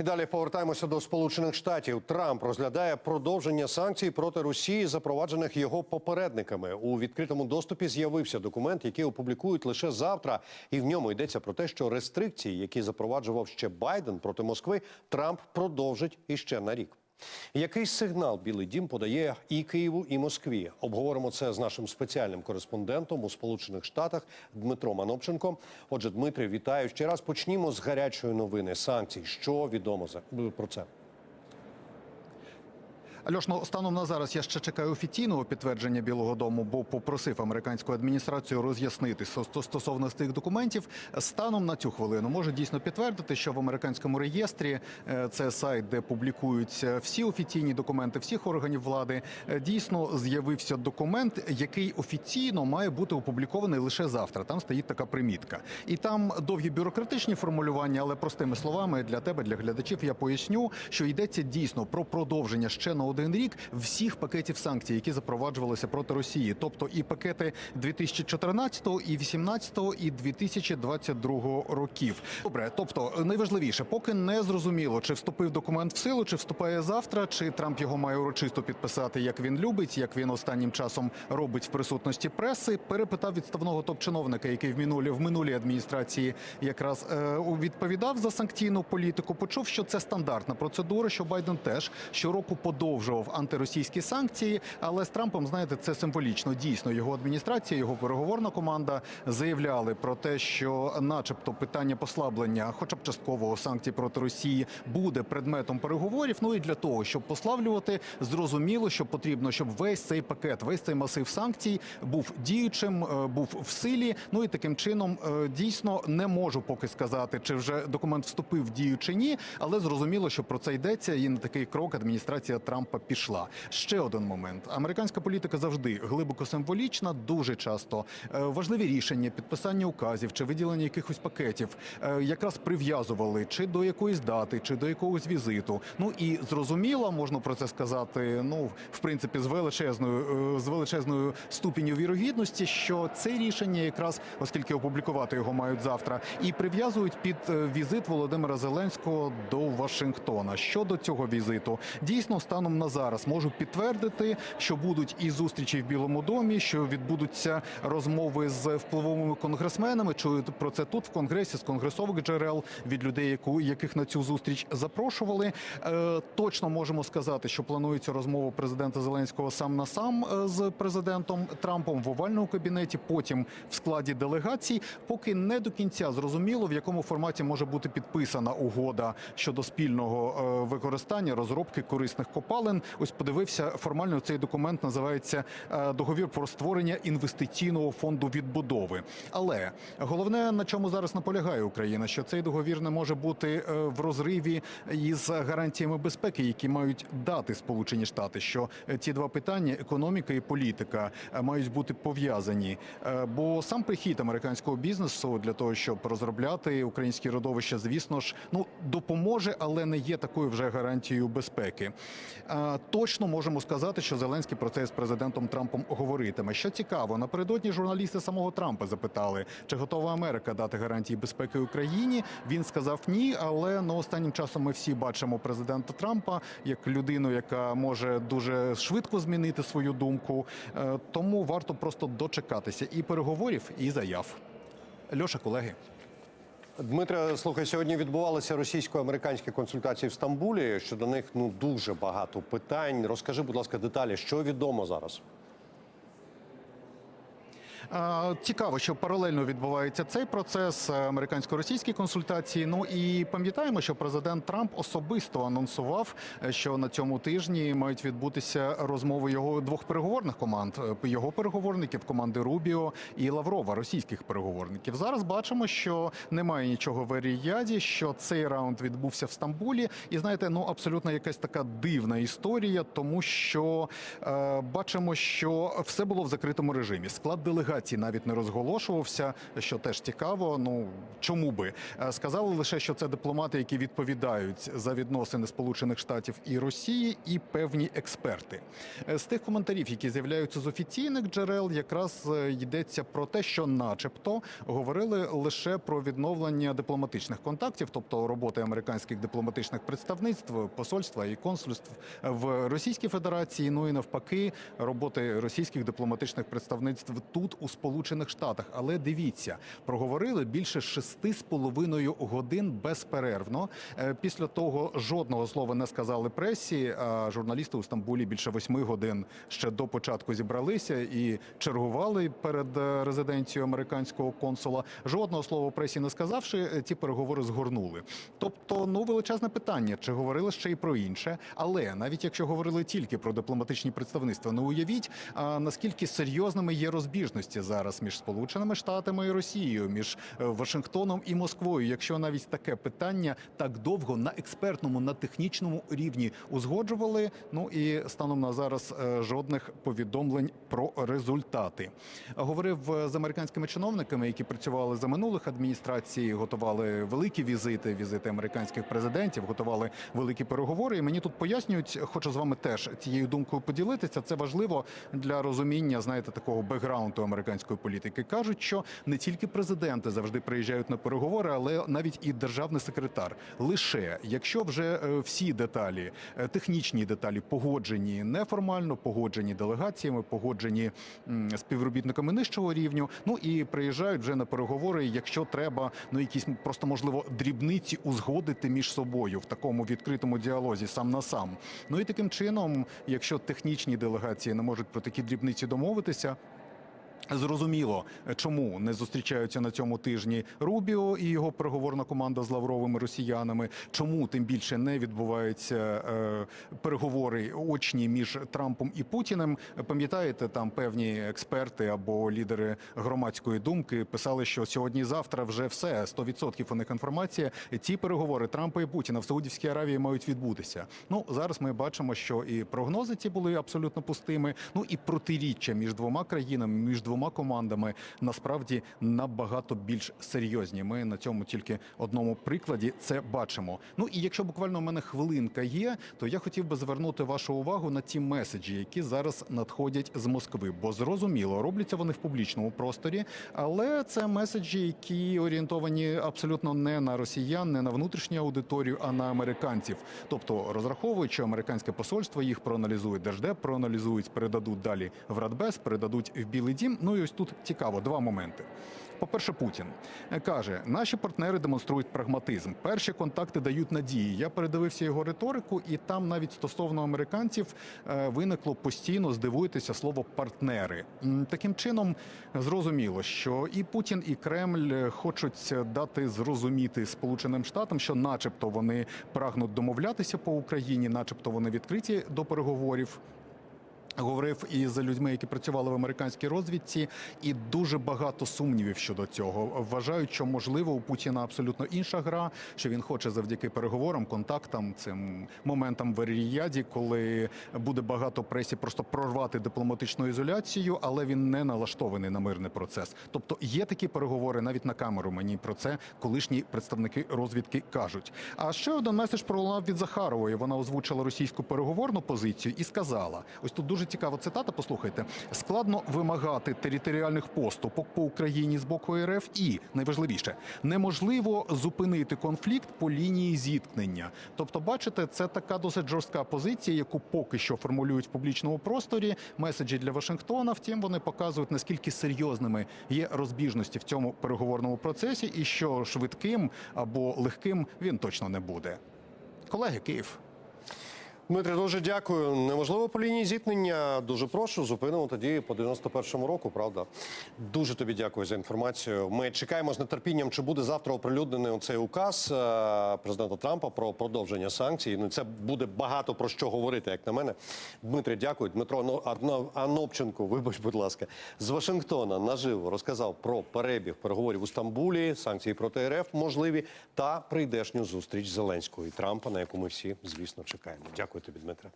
І далі повертаємося до Сполучених Штатів. Трамп розглядає продовження санкцій проти Росії, запроваджених його попередниками. У відкритому доступі з'явився документ, який опублікують лише завтра, і в ньому йдеться про те, що рестрикції, які запроваджував ще Байден проти Москви, Трамп продовжить іще на рік. Який сигнал Білий Дім подає і Києву, і Москві? Обговоримо це з нашим спеціальним кореспондентом у Сполучених Штатах Дмитром Анопченком. Отже, Дмитрий, вітаю ще раз. Почнімо з гарячої новини санкцій. Що відомо про це? Альош, ну станом на зараз я ще чекаю офіційного підтвердження Білого Дому, бо попросив американську адміністрацію роз'яснити сто- стосовно цих документів. Станом на цю хвилину може дійсно підтвердити, що в американському реєстрі е, це сайт, де публікуються всі офіційні документи всіх органів влади. е, Дійсно з'явився документ, який офіційно має бути опублікований лише завтра. Там стоїть така примітка, і там довгі бюрократичні формулювання, але простими словами для тебе, для глядачів, я поясню, що йдеться дійсно про продовження ще на один рік всіх пакетів санкцій, які запроваджувалися проти Росії, тобто і пакети 2014, і 2018, і 2022 років. Добре, тобто найважливіше, поки не зрозуміло, чи вступив документ в силу, чи вступає завтра, чи Трамп його має урочисто підписати, як він любить, як він останнім часом робить в присутності преси. Перепитав відставного топ-чиновника, який в минулі в минулій адміністрації якраз е, відповідав за санкційну політику. Почув, що це стандартна процедура, що Байден теж щороку подовжував антиросійські санкції. Але з Трампом, знаєте, це символічно. Дійсно, його адміністрація, його переговорна команда заявляли про те, що, начебто, питання послаблення, хоча б часткового санкцій проти Росії, буде предметом переговорів. Ну і для того, щоб послаблювати, зрозуміло, що потрібно, щоб весь цей пакет, весь цей масив санкцій був діючим, е, був в силі. Ну і таким чином е, дійсно не можу поки сказати, чи вже документ вступив в дію чи ні, але зрозуміло, що про це йдеться, і на такий крок адміністрація Трампа пішла. Ще один момент: американська політика завжди глибоко символічна, дуже часто е, важливі рішення, підписання указів чи виділення якихось пакетів е, якраз прив'язували чи до якоїсь дати, чи до якогось візиту. Ну і зрозуміло, можна про це сказати. Ну в принципі, з величезною е, з величезною ступінню вірогідності, що це рішення, якраз оскільки опублікувати його мають завтра, і прив'язують під візит Володимира Зеленського до Вашингтона. Щодо цього візиту, дійсно станом на зараз можу підтвердити, що будуть і зустрічі в Білому домі, що відбудуться розмови з впливовими конгресменами. Чую про це тут в конгресі з конгресових джерел від людей, яких на цю зустріч запрошували. Е, точно можемо сказати, що планується розмова президента Зеленського сам на сам е, з президентом Трампом в овальному кабінеті, потім в складі делегацій. Поки не до кінця зрозуміло, в якому форматі може бути підписана угода щодо спільного е, використання розробки корисних копалин. Ось подивився формально. Цей документ називається е, договір про створення інвестиційного фонду відбудови. Але головне на чому зараз наполягає Україна, що цей договір не може бути е, в розриві із гарантіями безпеки, які мають дати Сполучені Штати. Що е, ці два питання економіка і політика мають бути пов'язані. Бо сам прихід американського бізнесу для того, щоб розробляти українські родовища, звісно ж, ну допоможе, але не є такою вже гарантією безпеки. Е, Точно можемо сказати, що Зеленський про це з президентом Трампом говоритиме. Що цікаво, напередодні журналісти самого Трампа запитали, чи готова Америка дати гарантії безпеки Україні. Він сказав ні, але ну останнім часом ми всі бачимо президента Трампа як людину, яка може дуже швидко змінити свою думку. Е, Тому варто просто дочекатися і переговорів, і заяв. Льоша, колеги. Дмитре, слухай, сьогодні відбувалися російсько-американські консультації в Стамбулі. Щодо них ну дуже багато питань. Розкажи, будь ласка, деталі, що відомо зараз. Цікаво, що паралельно відбувається цей процес е, американсько-російські консультації. Ну і пам'ятаємо, що президент Трамп особисто анонсував, е, що на цьому тижні мають відбутися розмови його двох переговорних команд: е, його переговорників, команди Рубіо і Лаврова, російських переговорників. Зараз бачимо, що немає нічого в Еріяді, що цей раунд відбувся в Стамбулі, і знаєте, ну абсолютно якась така дивна історія, тому що е, бачимо, що все було в закритому режимі. Склад делегації Федерації навіть не розголошувався, що теж цікаво. Ну чому би Е, сказали лише, що це дипломати, які відповідають за відносини Сполучених Штатів і Росії, і певні експерти. Е, З тих коментарів, які з'являються з офіційних джерел, якраз е, йдеться про те, що, начебто, говорили лише про відновлення дипломатичних контактів, тобто роботи американських дипломатичних представництв, посольства і консульств в Російській Федерації. Ну і навпаки, роботи російських дипломатичних представництв тут у Сполучених Штатах. Але дивіться, проговорили більше шести з половиною годин безперервно. Е, Після того жодного слова не сказали пресі. Журналісти у Стамбулі більше восьми годин ще до початку зібралися і чергували перед е, резиденцією американського консула. Жодного слова пресі не сказавши, е, ці переговори згорнули. Тобто, ну величезне питання, чи говорили ще й про інше. Але навіть якщо говорили тільки про дипломатичні представництва, ну уявіть, наскільки серйозними є розбіжності зараз між Сполученими Штатами і Росією, між е, Вашингтоном і Москвою. Якщо навіть таке питання так довго на експертному, на технічному рівні узгоджували, ну і станом на зараз е, жодних повідомлень про результати. Говорив е, з американськими чиновниками, які працювали за минулих адміністрацій, готували великі візити, візити американських президентів, готували великі переговори. І мені тут пояснюють, хочу з вами теж цією думкою поділитися. Це важливо для розуміння, знаєте, такого бекграунду американської політики. кажуть, що не тільки президенти завжди приїжджають на переговори, але навіть і державний секретар. Лише якщо вже е, всі деталі, е, технічні деталі погоджені неформально, погоджені делегаціями, погоджені співробітниками нижчого рівню. Ну і приїжджають вже на переговори, якщо треба, ну якісь просто можливо дрібниці узгодити між собою в такому відкритому діалозі сам на сам. Ну і таким чином, якщо технічні делегації не можуть про такі дрібниці домовитися. Зрозуміло, чому не зустрічаються на цьому тижні Рубіо і його переговорна команда з лавровими росіянами. Чому тим більше не відбуваються е, переговори очні між Трампом і Путіним? Пам'ятаєте, там певні експерти або лідери громадської думки писали, що сьогодні-завтра вже все 100% у них інформація. Ці переговори Трампа і Путіна в Саудівській Аравії мають відбутися. Ну зараз ми бачимо, що і прогнози ці були абсолютно пустими. Ну і протиріччя між двома країнами, між двома командами насправді набагато більш серйозні. Ми на цьому тільки одному прикладі це бачимо. Ну і якщо буквально у мене хвилинка є, то я хотів би звернути вашу увагу на ті меседжі, які зараз надходять з Москви. Бо зрозуміло, робляться вони в публічному просторі, але це меседжі, які орієнтовані абсолютно не на росіян, не на внутрішню аудиторію, а на американців. Тобто розраховують, що американське посольство їх проаналізує, держдеп проаналізують, передадуть далі в Радбез, передадуть в Білий Дім. Ну і ось тут цікаво два моменти. По-перше, Путін каже, наші партнери демонструють прагматизм. Перші контакти дають надії. Я передивився його риторику, і там навіть стосовно американців е, виникло постійно здивуєтеся слово партнери. Таким чином зрозуміло, що і Путін, і Кремль хочуть дати зрозуміти Сполученим Штатам, що, начебто, вони прагнуть домовлятися по Україні, начебто вони відкриті до переговорів. Говорив із людьми, які працювали в американській розвідці, і дуже багато сумнівів щодо цього. Вважають, що можливо у Путіна абсолютно інша гра, що він хоче завдяки переговорам, контактам, цим моментам в Ріяді, коли буде багато пресі, просто прорвати дипломатичну ізоляцію, але він не налаштований на мирний процес. Тобто є такі переговори навіть на камеру. Мені про це колишні представники розвідки кажуть. А ще один меседж пролунав від Захарової. Вона озвучила російську переговорну позицію і сказала: ось тут дуже цікава цитата. Послухайте, складно вимагати територіальних поступок по Україні з боку РФ, і найважливіше неможливо зупинити конфлікт по лінії зіткнення. Тобто, бачите, це така досить жорстка позиція, яку поки що формулюють в публічному просторі. Меседжі для Вашингтона. Втім, вони показують наскільки серйозними є розбіжності в цьому переговорному процесі, і що швидким або легким він точно не буде. Колеги, Київ. Дмитре, дуже дякую. Неможливо по лінії зіткнення. Дуже прошу. Зупинимо тоді по 91-му року. Правда, дуже тобі дякую за інформацію. Ми чекаємо з нетерпінням, чи буде завтра оприлюднений цей указ е, президента Трампа про продовження санкцій. Ну це буде багато про що говорити, як на мене. Дмитре, дякую. Дмитро Анопченко, вибач, будь ласка, з Вашингтона наживо розказав про перебіг переговорів у Стамбулі, санкції проти РФ можливі та прийдешню зустріч Зеленського і Трампа, на яку ми всі, звісно, чекаємо. Дякую тобі, Дмитре.